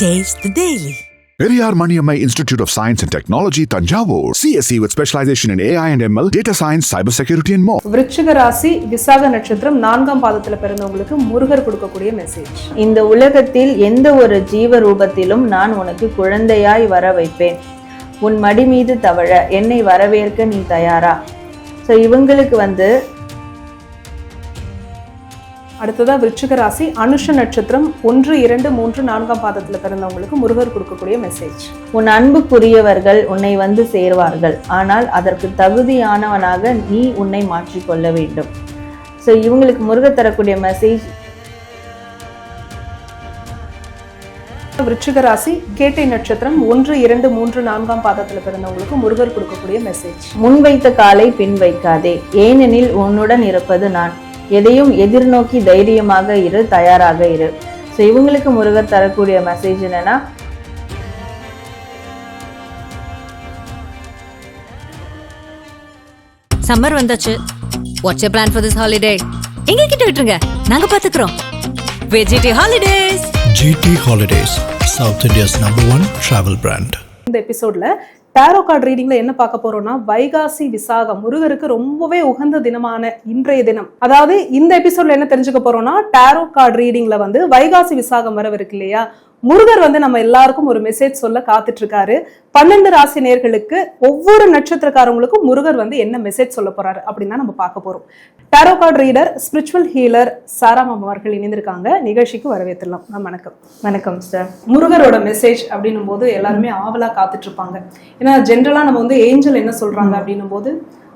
Taste the Daily. Periyar Maniammai Institute of Science and Technology, Tanjavur. CSE with specialization in AI and ML, data science, cybersecurity, and more. விருச்சிக ராசி விசாக நட்சத்திரம் நான்காம் பாதத்துல பிறந்தவங்களுக்கு முருகர் கொடுக்கக்கூடிய message இந்த உலகத்தில் எந்த ஒரு ஜீவ ரூபத்திலும் நான் உனக்கு குழந்தையாய் வர வைப்பேன் உன் மடி மீது தவழ என்னை வரவேற்க நீ தயாரா ஸோ இவங்களுக்கு வந்து அடுத்ததா விருச்சிக ராசி அனுஷ நட்சத்திரம் ஒன்று இரண்டு மூன்று நான்காம் பாதத்துல பிறந்தவங்களுக்கு முருகர் கொடுக்கக்கூடிய மெசேஜ் உன் அன்புக்குரியவர்கள் உன்னை வந்து சேர்வார்கள். ஆனால் அதற்கு தகுதியானவனாக நீ உன்னை மாற்றிக்கொள்ள வேண்டும். ஸோ இவங்களுக்கு முருகர் தரக்கூடிய மெசேஜ் விருச்சிக ராசி கேட்டை நட்சத்திரம் ஒன்று இரண்டு மூன்று நான்காம் பாதத்துல பிறந்தவங்களுக்கு முருகர் கொடுக்கக்கூடிய மெசேஜ் முன்வைத்த காலை பின் வைக்காதே ஏனெனில் உன்னுடன் இருப்பது நான். எதையும் எதிர்நோக்கி தைரியமாக இரு தயாராக இரு. ஸோ இவங்களுக்கு முருகர் தரக்கூடிய மெசேஜ் என்னன்னா சம்மர் வந்தாச்சு. What's you plan for this holiday எங்க கிட்ட விட்டுருங்க. நாங்க பாத்துக்கிறோம். வெஜிடி holidays GT Holidays, South India's number one travel brand. இந்த எபிசோட்ல டேரோ கார்டு ரீடிங்ல என்ன பார்க்க போறோம்னா வைகாசி விசாகம். முருகருக்கு ரொம்பவே உகந்த தினமான இன்றைய தினம். அதாவது இந்த எபிசோட்ல என்ன தெரிஞ்சுக்க போறோம்னா டாரோ கார்டு ரீடிங்ல வந்து வைகாசி விசாகம் வரவிருக்கு இல்லையா? முருகர் வந்து நம்ம எல்லாருக்கும் ஒரு மெசேஜ் சொல்ல காத்துட்டு இருக்காரு பன்னெண்டு ராசி நேர்களுக்கு ஒவ்வொரு நட்சத்திரக்காரங்களுக்கும் முருகர் வந்து என்ன மெசேஜ் சொல்ல போறாரு அப்படின்னு தான் நம்ம பார்க்க போறோம். Tarot card reader spiritual healer சாராமம் அவர்கள் இணைந்திருக்காங்க. நிகழ்ச்சிக்கு வரவேற்றலாம். மேம் வணக்கம். வணக்கம் சார் முருகரோட மெசேஜ் அப்படின்னும் போது எல்லாருமே ஆவலா காத்துட்டு இருப்பாங்க. ஏன்னா ஜென்ரலா நம்ம வந்து ஏஞ்சல் என்ன சொல்றாங்க அப்படின்னும் போது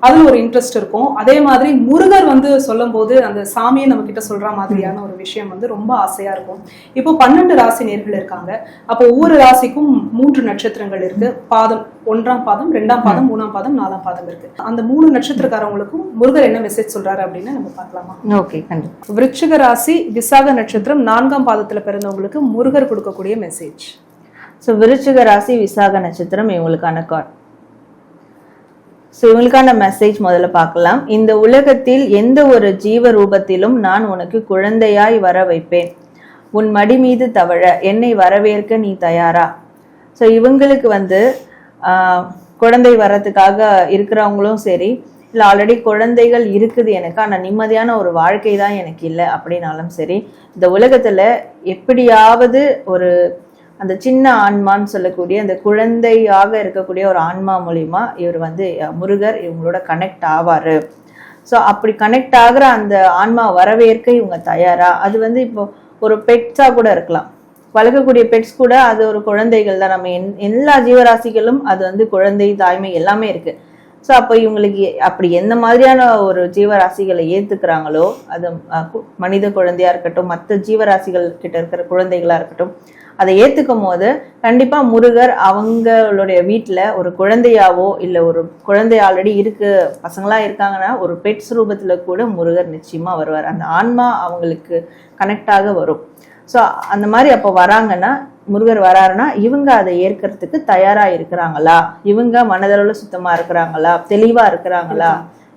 அதுல ஒரு இன்ட்ரெஸ்ட் இருக்கும். அதே மாதிரி முருகர் வந்து சொல்லும் போது அந்த சாமியை நம்ம கிட்ட சொல்ற மாதிரியான ஒரு விஷயம் வந்து ரொம்ப ஆசையா இருக்கும். இப்போ பன்னெண்டு ராசி நேர்கள் இருக்காங்க. அப்போ ஒவ்வொரு ராசிக்கும் மூன்று நட்சத்திரங்கள் இருக்கு. பாதம் ஒன்றாம் பாதம் ரெண்டாம் பாதம் மூணாம் பாதம் நாலாம் பாதம் இருக்கு. அந்த மூணு நட்சத்திரக்காரவங்களுக்கும் முருகர் என்ன மெசேஜ் சொல்றாரு அப்படின்னு நம்ம பார்க்கலாமா? ஓகே கண்டிப்பா. விருச்சிக ராசி விசாக நட்சத்திரம் நான்காம் பாதத்துல பிறந்தவங்களுக்கு முருகர் கொடுக்கக்கூடிய மெசேஜ் ஸோ விருச்சிக ராசி விசாக நட்சத்திரம் இவங்களுக்கான கார்ட் ஸோ இவங்களுக்கான மெசேஜ் முதல்ல பார்க்கலாம். இந்த உலகத்தில் எந்த ஒரு ஜீவ ரூபத்திலும் நான் உனக்கு குழந்தையாய் வர வைப்பேன். உன் மடி மீது தவழ என்னை வரவேற்க நீ தயாரா? ஸோ இவங்களுக்கு வந்து குழந்தை வர்றதுக்காக இருக்கிறவங்களும் சரி இல்லை ஆல்ரெடி குழந்தைகள் இருக்குது எனக்கு ஆனால் நிம்மதியான ஒரு வாழ்க்கை தான் எனக்கு இல்லை அப்படின்னாலும் சரி இந்த உலகத்தில் எப்படியாவது ஒரு அந்த சின்ன ஆன்மான்னு சொல்லக்கூடிய அந்த குழந்தையாக இருக்கக்கூடிய ஒரு ஆன்மா மூலிமா இவர் வந்து முருகர் இவங்களோட கனெக்ட் ஆவார். ஸோ அப்படி கனெக்ட் ஆகுற அந்த ஆன்மா வரவேற்க இவங்க தயாரா? அது வந்து இப்போ ஒரு பெட்ஸாக கூட இருக்கலாம். வளர்க்கக்கூடிய பெட்ஸ் கூட அது ஒரு குழந்தைகள் தான். நம்ம என் எல்லா ஜீவராசிகளும் அது வந்து குழந்தை தாய்மை எல்லாமே இருக்கு. ஸோ அப்போ இவங்களுக்கு அப்படி எந்த மாதிரியான ஒரு ஜீவராசிகளை ஏத்துக்கிறாங்களோ அது மனித குழந்தையா இருக்கட்டும் மற்ற ஜீவராசிகள் கிட்ட இருக்கிற குழந்தைகளா இருக்கட்டும் அதை ஏற்றுக்கும் போது கண்டிப்பாக முருகர் அவங்களுடைய வீட்டில் ஒரு குழந்தையாவோ இல்லை ஒரு குழந்தை ஆல்ரெடி இருக்கு பசங்களா இருக்காங்கன்னா ஒரு பெட்ஸ் ரூபத்தில் கூட முருகர் நிச்சயமாக வருவார். அந்த ஆன்மா அவங்களுக்கு கனெக்டாக வரும். ஸோ அந்த மாதிரி அப்போ வராங்கன்னா முருகர் வராருன்னா இவங்க அதை ஏற்கிறதுக்கு தயாராக இருக்கிறாங்களா? இவங்க மனதளவில் சுத்தமாக இருக்கிறாங்களா? தெளிவாக இருக்கிறாங்களா?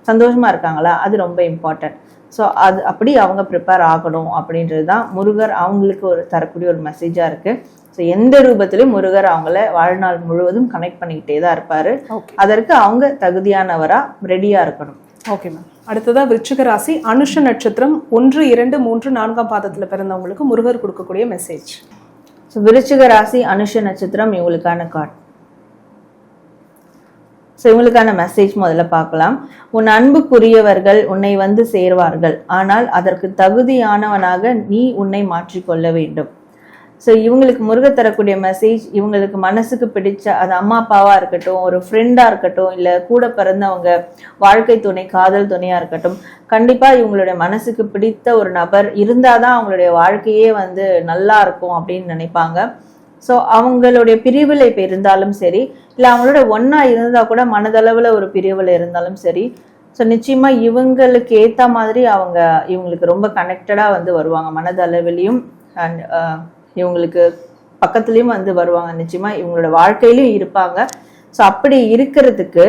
சந்தோஷமாக இருக்காங்களா? அது ரொம்ப இம்பார்ட்டன்ட் ஸோ அது அப்படி அவங்க ப்ரிப்பேர் ஆகணும் அப்படின்றது தான் முருகர் அவங்களுக்கு ஒரு தரக்கூடிய ஒரு மெசேஜாக இருக்கு. ஸோ எந்த ரூபத்திலும் முருகர் அவங்கள வாழ்நாள் முழுவதும் கனெக்ட் பண்ணிக்கிட்டே தான் இருப்பாரு. அதற்கு அவங்க தகுதியானவரா ரெடியா இருக்கணும். ஓகே மேம் அடுத்ததா விருச்சிக ராசி அனுஷ நட்சத்திரம் ஒன்று இரண்டு மூன்று நான்காம் பாதத்துல பிறந்தவங்களுக்கு முருகர் கொடுக்கக்கூடிய மெசேஜ் ஸோ விருச்சிக ராசி அனுஷ நட்சத்திரம் இவங்களுக்கான கார்டு ஸோ இவங்களுக்கான மெசேஜ் முதல்ல பார்க்கலாம். உன் அன்புக்குரியவர்கள் உன்னை வந்து சேர்வார்கள். ஆனால் அதற்கு தகுதியானவனாக நீ உன்னை மாற்றிக்கொள்ள வேண்டும். ஸோ இவங்களுக்கு முருக தரக்கூடிய மெசேஜ் இவங்களுக்கு மனசுக்கு பிடிச்ச அது அம்மா அப்பாவாக இருக்கட்டும் ஒரு ஃப்ரெண்டாக இருக்கட்டும் இல்லை கூட பிறந்தவங்க வாழ்க்கை துணை காதல் துணையாக இருக்கட்டும் கண்டிப்பாக இவங்களுடைய மனசுக்கு பிடித்த ஒரு நபர் இருந்தால் தான் அவங்களுடைய வாழ்க்கையே வந்து நல்லா இருக்கும் அப்படின்னு நினைப்பாங்க. ஸோ அவங்களுடைய பிரிவில் இப்போ இருந்தாலும் சரி இல்லை அவங்களோட ஒன்றா இருந்தால் கூட மனதளவில் ஒரு பிரிவில் இருந்தாலும் சரி ஸோ நிச்சயமாக இவங்களுக்கு ஏற்ற மாதிரி அவங்க இவங்களுக்கு ரொம்ப கனெக்டடாக வந்து வருவாங்க. மனதளவிலையும் அண்ட் இவங்களுக்கு பக்கத்துலேயும் வந்து வருவாங்க. நிச்சயமா இவங்களோட வாழ்க்கையிலையும் இருப்பாங்க. ஸோ அப்படி இருக்கிறதுக்கு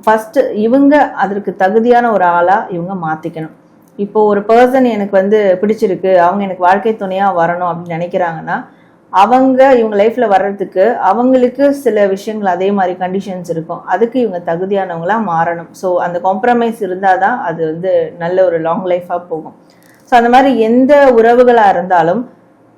ஃபஸ்ட்டு இவங்க அதற்கு தகுதியான ஒரு ஆளாக இவங்க மாத்திக்கணும். இப்போ ஒரு பர்சன் எனக்கு வந்து பிடிச்சிருக்கு அவங்க எனக்கு வாழ்க்கை துணையாக வரணும் அப்படின்னு நினைக்கிறாங்கன்னா அவங்க இவங்க லைஃப்ல வர்றதுக்கு அவங்களுக்கு சில விஷயங்கள் அதே மாதிரி கண்டிஷன்ஸ் இருக்கும். அதுக்கு இவங்க தகுதியானவங்களா மாறணும். ஸோ அந்த காம்ப்ரமைஸ் இருந்தால் தான் அது வந்து நல்ல ஒரு லாங் லைஃபாக போகும். ஸோ அந்த மாதிரி எந்த உறவுகளா இருந்தாலும்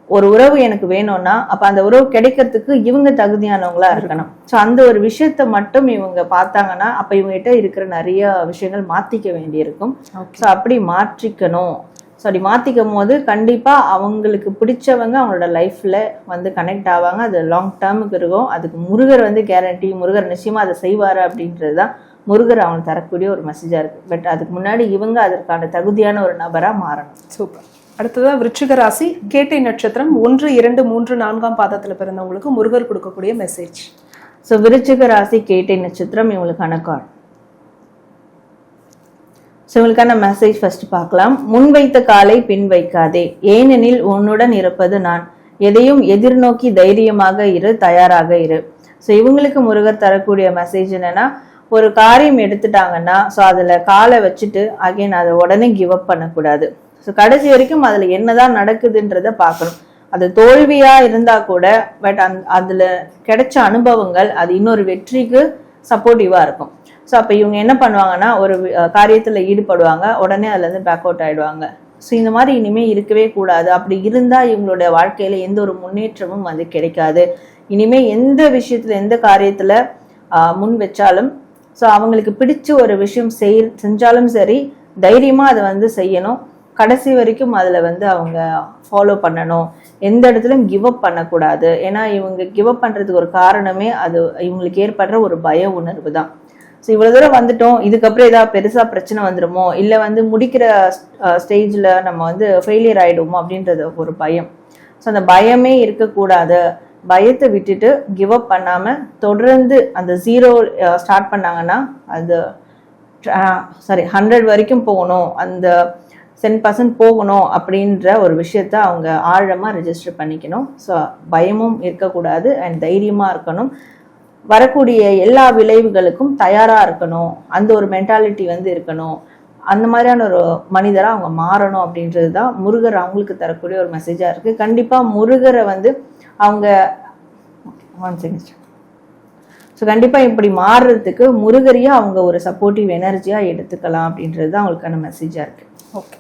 ஒரு உறவு எனக்கு வேணும்னா அப்ப அந்த உறவு கிடைக்கிறதுக்கு இவங்க தகுதியானவங்களா இருக்கணும். ஸோ அந்த ஒரு விஷயத்த மட்டும் இவங்க பார்த்தாங்கன்னா அப்ப இவங்க கிட்ட இருக்கிற நிறைய விஷயங்கள் மாத்திக்க வேண்டியிருக்கும். ஸோ அப்படி மாற்றிக்கணும். ஸோ அப்படி மாத்திக்கும் போது கண்டிப்பா அவங்களுக்கு பிடிச்சவங்க அவங்களோட லைஃப்ல வந்து கனெக்ட் ஆவாங்க. அது லாங் டேர்முக்கு இருக்கும். அதுக்கு முருகர் வந்து கேரண்டி முருகர் நிச்சயமா அதை செய்வாரு அப்படின்றது தான் முருகர் அவங்களுக்கு தரக்கூடிய ஒரு மெசேஜா இருக்கு. பட் அதுக்கு முன்னாடி இவங்க அதற்கான தகுதியான ஒரு நபரா மாறணும். சூப்பர் அடுத்ததா விருச்சிக ராசி கேட்டை நட்சத்திரம் ஒன்று இரண்டு மூன்று நான்காம் பாதத்துல பிறந்தவங்களுக்கு முருகர் கொடுக்கக்கூடிய மெசேஜ் ஸோ விருச்சிக ராசி கேட்டை நட்சத்திரம் இவங்களுக்கான கார்டு ஸோ இவங்களுக்கான மெசேஜ் ஃபர்ஸ்ட் பார்க்கலாம். முன் வைத்த காலை பின் வைக்காதே. ஏனெனில் உன்னுடன் இருப்பது நான். எதையும் எதிர்நோக்கி தைரியமாக இரு தயாராக இரு. ஸோ இவங்களுக்கு முருகர் தரக்கூடிய மெசேஜ் என்னன்னா ஒரு காரியம் எடுத்துட்டாங்கன்னா ஸோ அதில் காலை வச்சுட்டு அகைன் அதை உடனே கிவ் அப் பண்ணக்கூடாது. ஸோ கடைசி வரைக்கும் அதில் என்னதான் நடக்குதுன்றத பார்க்கணும். அது தோல்வியா இருந்தா கூட பட் அந் அதுல கிடைச்ச அனுபவங்கள் அது இன்னொரு வெற்றிக்கு சப்போர்ட்டிவா இருக்கும். ஸோ அப்போ இவங்க என்ன பண்ணுவாங்கன்னா ஒரு காரியத்தில் ஈடுபடுவாங்க. உடனே அதுலேருந்து பேக் அவுட் ஆகிடுவாங்க ஸோ இந்த மாதிரி இனிமேல் இருக்கவே கூடாது. அப்படி இருந்தால் இவங்களோட வாழ்க்கையில் எந்த ஒரு முன்னேற்றமும் வந்து கிடைக்காது. இனிமேல் எந்த விஷயத்தில் எந்த காரியத்தில் முன் வச்சாலும் ஸோ அவங்களுக்கு பிடிச்ச ஒரு விஷயம் செய் செஞ்சாலும் சரி தைரியமாக அதை வந்து செய்யணும். கடைசி வரைக்கும் அதில் வந்து அவங்க ஃபாலோ பண்ணணும். எந்த இடத்துலையும் கிவ் அப் பண்ணக்கூடாது. ஏன்னா இவங்க கிவ் அப் பண்ணுறதுக்கு ஒரு காரணமே அது இவங்களுக்கு ஏற்படுற ஒரு பய உணர்வு தான். ஸோ இவ்வளோ தூரம் வந்துட்டோம். இதுக்கப்புறம் ஏதாவது பெருசாக பிரச்சனை வந்துடுமோ இல்லை வந்து முடிக்கிற ஸ்டேஜில் நம்ம வந்து ஃபெயிலியர் ஆகிடுவோமோ அப்படின்றது ஒரு பயம். ஸோ அந்த பயமே இருக்கக்கூடாது. பயத்தை விட்டுட்டு கிவ் அப் பண்ணாமல் தொடர்ந்து அந்த ஜீரோ ஸ்டார்ட் பண்ணாங்கன்னா அது சாரி ஹண்ட்ரட் வரைக்கும் போகணும். அந்த டென் பர்சன்ட் போகணும் அப்படின்ற ஒரு விஷயத்த அவங்க ஆழமாக ரெஜிஸ்டர் பண்ணிக்கணும். ஸோ பயமும் இருக்கக்கூடாது அண்ட் தைரியமாக இருக்கணும். வரக்கூடிய எல்லா விளைவுகளுக்கும் தயாராக இருக்கணும். அந்த ஒரு மென்டாலிட்டி வந்து இருக்கணும். அந்த மாதிரியான ஒரு மனிதராக அவங்க மாறணும் அப்படின்றது தான் முருகர் அவங்களுக்கு தரக்கூடிய ஒரு மெசேஜாக இருக்குது கண்டிப்பாக முருகரை வந்து அவங்க ஒன் செகண்ட் ஸோ கண்டிப்பாக இப்படி மாறுறதுக்கு முருகரையும் அவங்க ஒரு சப்போர்ட்டிவ் எனர்ஜியாக எடுத்துக்கலாம் அப்படின்றது தான் அவங்களுக்கான மெசேஜாக இருக்குது ஓகே